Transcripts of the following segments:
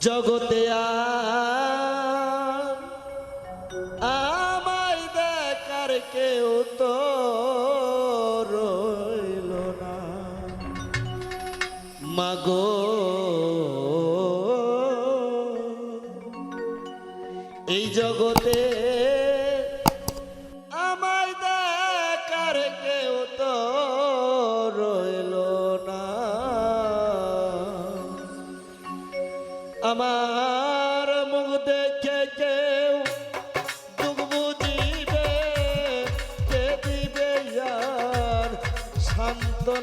জগতে আ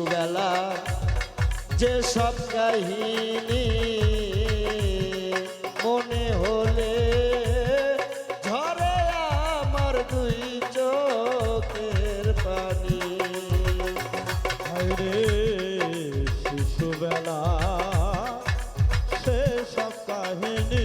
শিশুবেলা যে সব কাহিনী মনে হলে ঝরে আমার দুই চোখের পানি। রে শিশুবেলা, সে সব কাহিনী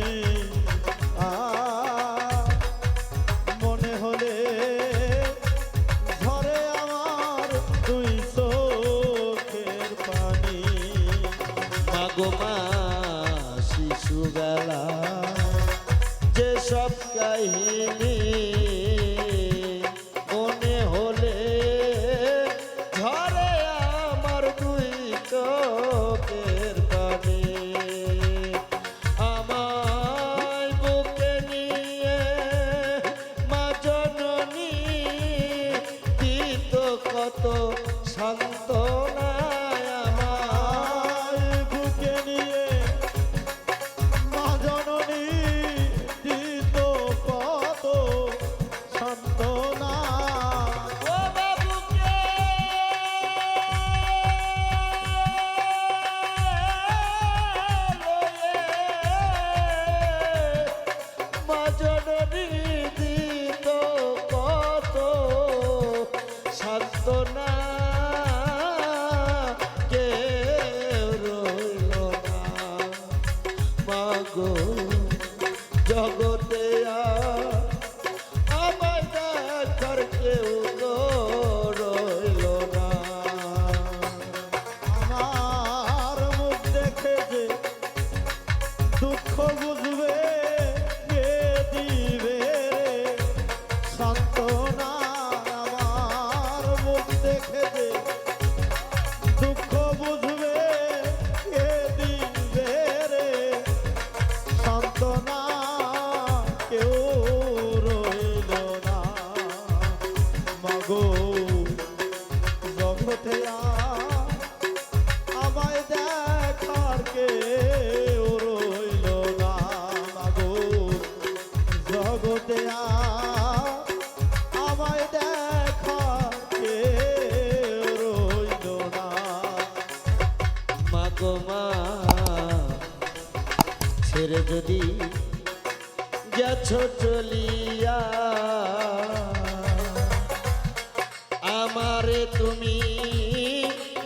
আমারে তুমি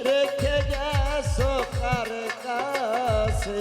রেখে গেছো কার কাছে?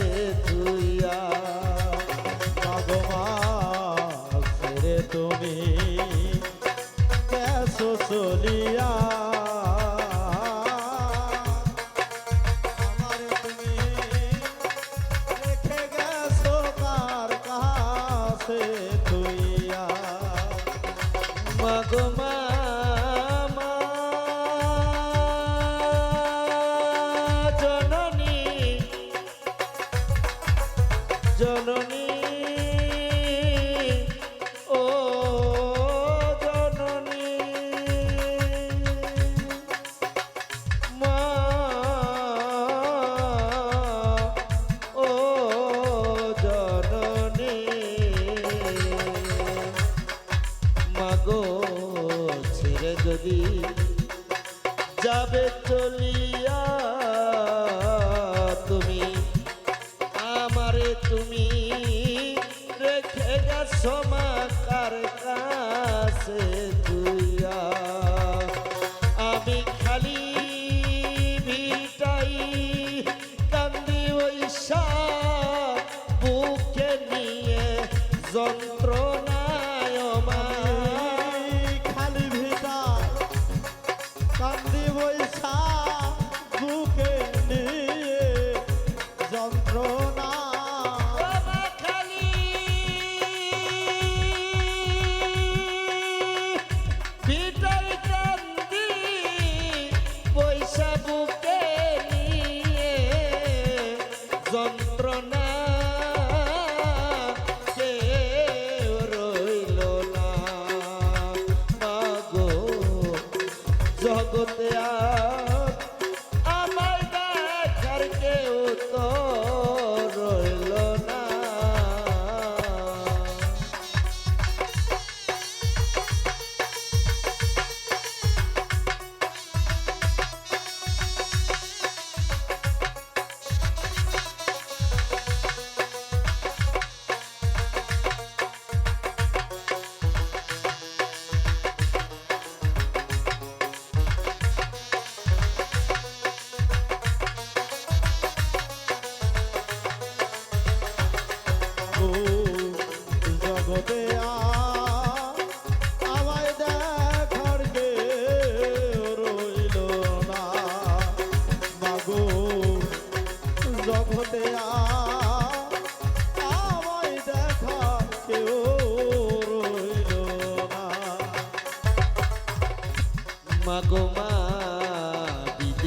যাবে চলিয়া তুমি আমারে তুমি রেখে গেছো মা। ভগতয়া